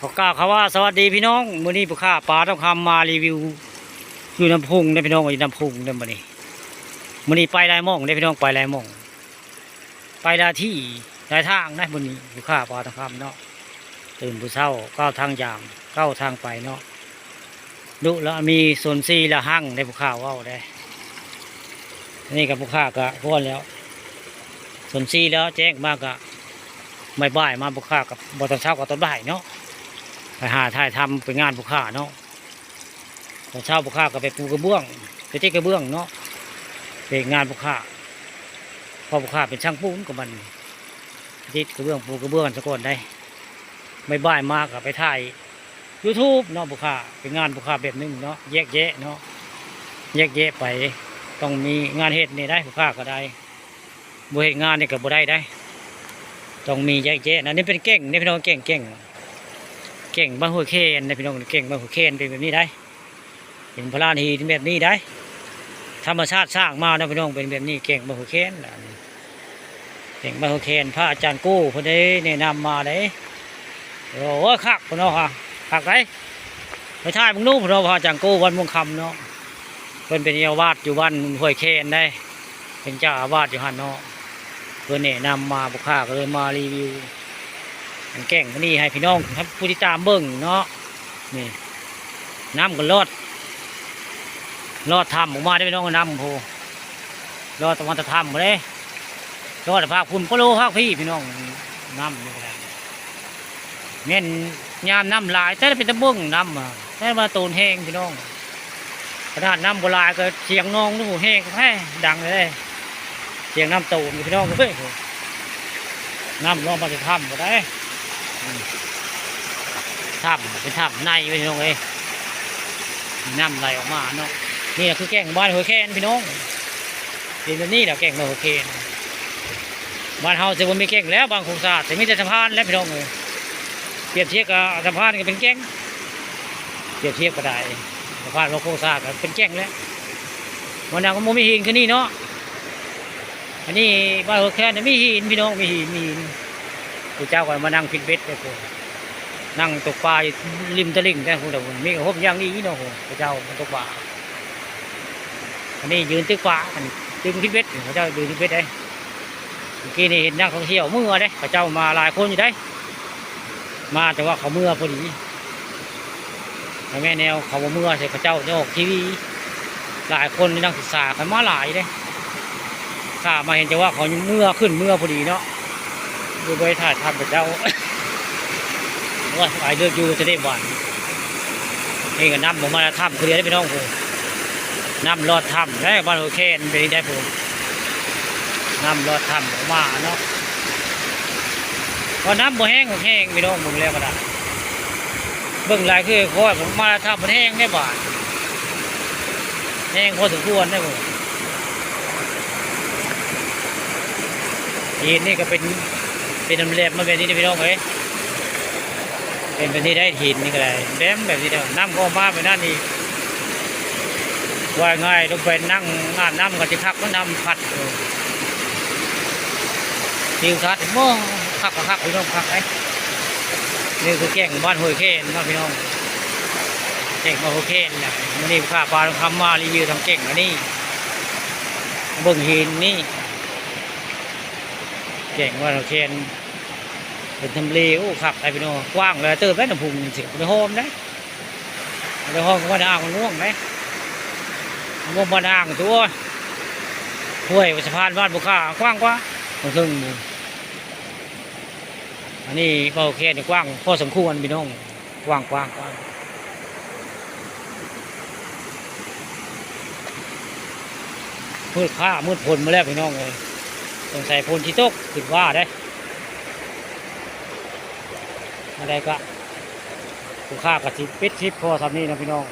ขอกล่าวคำว่าสวัสดีพี่น้องมื้อนี้ผู้ค้าปลาต้องคำมารีวิว อยู่น้ำพุงได้พี่น้องอยู่น้ำพุงได้มื้อนี้มื้อนี้ไปลายม่องได้พี่น้องไปลายม่อง ไปลายที่ลายทางนะมื้อนี้ผู้ค้าปลาต้องคำเนาะตื่นผู้เช้าก้าวทางยามก้าวทางไปเนาะดูแล้วมีโซนซีละหั่งได้ผู้ค้าว้าได้นี่กับผู้ค้าก็พ้นแล้วโซนซีแล้วแจ้งมากก็ไม่บ่ายมาผู้ค้ากับบตอนเช้ากับตอนบ่ายเนาะ ไปหาถ่ายทำไปงานบุคคาเนาะตอนเช้าบุคคาก็ไปปูกระเบื้องไปเจ๊กระเบื้องเนาะไปงานบุคคาพอบุคคาเป็นช่างปูนกับมันติดกระเบื้องปูกระเบื้องสะกอนได้ ไม่บ่ายมากกับไปถ่ายยูทูบเนาะบุคคาเป็นงานบุคคาแบบหนึงเนาะแยกแยะเนาะแยกแยะไปต้องมีงานเฮ็ดนี่ได้บุคคาก็ได้บ่เฮ็ดงานนี่ก็บ่ได้ได้ ต้องมีแยกแยะนะนี่เป็นเก่งนี่พี่น้องเก่งเก่ง เก่งบ้านหัวเคนนะพี่น้องเก่งบ้านหัวเคนเป็นแบบนี้ได้ เป็นพระลานหินแบบนี้ได้ ธรรมชาติสร้างมานะพี่น้องเป็นแบบนี้เก่งบ้านหัวเคนน่ะเก่งบ้านหัวเคนพระอาจารย์กู้พอได้แนะนำมาได้โอ้ยคักพี่น้องค่ะคักไรไปท่ายมึงนู้พี่น้องพระอาจารย์กู้วันมงคำเนาะเป็นเป็นเจ้าอาวาดอยู่บ้านห้วยเคนได้ เป็นเจ้าอาวาสอยู่หันเนาะเพื่อนแนะนำมาบุคคาก็เลยมารีวิวันแก่งอันนี่ให้พี่น้องครับผู้ที่ตามเบิ้งเนาะนี่น้ำก็รอดรอดทำออกมาได้พี่น้องน้ำโพรอดตะวันตะทำมาเลยรอดภาคคุณก็โลภาคพี่พี่น้องน้ำนี่ก็ได้เม่นยามน้ำลายแต่เป็นตะเบิ้งน้ำแต่มาตูนแห้งพี่น้องขนาดน้ำโบราณก็เสียงนองนู่นแห้งแพ้ดังเลยเสียงน้ำตูนพี่น้องเฮ้ยน้ำรอมาจะทำก็ได้ ถ้ำเป็นถ้ำในไปพี่น้องเอ้ยน้ำไหลออกมาเนาะนี่แหละคือแก่งบ้านหัวแคนพี่น้องเป็นแบบนี้แหละแก่งบ้านหัวแคนบ้านเฮาจะบ่มีแก่งแล้วบางโครงสร้างแต่มีแต่สะพานแล้วพี่น้องเลยเปรียบเทียบกับสะพานก็เป็นแก่งเปรียบเทียบก็ได้สะพานบางโครงสร้างก็เป็นแก่งแล้ววันนั้นก็บ่มีหินคือนี่เนาะอันนี้บ้านหัวแคนเนี่ยมีหินพี่น้องมีหินมีหิน พระเจ้าก็มานั่งพิดเบ็ดไปพวกนั่งตกปลาริมตลิ่งแต่คุณแต่ผมมีหบย่างนี้เนาะโหพระเจ้ามันตกปลาอันนี้ยืนตึกปลาอันตึงพิดเบ็ดพระเจ้ายืนพิดเบ็ดได้เมื่อกี้นี่เห็นนักท่องเที่ยวเมื่อได้พระเจ้ามาหลายคนอยู่ได้ มาแต่ว่าเขาเมื่อพอดีแต่แม่แนวเขาเมื่อใส่พระเจ้าจะออกทีวีหลายคนนี่นักศึกษาเขามาหลายเลยข้ามาเห็นจะว่าเขาเมื่อขึ้นเมื่อพอดีเนาะ ดูไปถ่ายทำพระเจ้าว่าไปเลือกอยู่จะได้หวานนี่ก็น้ำผมมาถ้ำคือได้พี่น้องผมน้ำรอดถ้ำได้บ้านโอเคนไปได้ผมน้ำรอดถ้ำออกมาเนาะพอน้ำบ่แห้งแห้งพี่น้องผมแล้วก็ได้เบิ่งหลายคือคอยผมมาถ้ำมันแห้งได้บาทแห้งพอสมควรได้ผมทีนี่ก็เป็น เป็นน้ำเล็บมาเป็นนี่นะพี่น้องเอ้ยเป็นแบบนี้ได้หินนี่ก็ได้แดมแบบนี้เดียวน้ำก็มาไปนั่นนี่ว่าง่ายต้องไปนั่งงานน้ำกันที่คักก็น้ำพัดเออดิวคัดโม่คักก็คักพี่น้องคักไอ้นี่คือแก่งบ้านห้วยเคนครับพี่น้องแก่งบ้านห้วยเคนนะมันนี่ข้าปลาทำมารีวิวทำเก่งอันนี้เบิ่งหินนี่ แก่งบ้านห้วยเคนเป็นทำเลโอ้ขับไปพี่น้องกว้างเลยเติมได้หนึ่งพุงเสียไปโฮมได้ไปโฮมก็มาด่างมันง่วงไหมง่วงมาด่างตัวห้วยสะพานบ้านบุค่ากว้างกว่าของซึ่งอันนี้ก็โอเคนี่กว้างพอสมควรพี่น้องกว้างกว้างกว้างมืดผ้ามืดพลมาแล้วพี่น้องเลย งใส่พลที่ตกติดว่าได้อะไรก็ผู้ค่ากระติปิดคลิปพอทำนี่นะพี่น้อง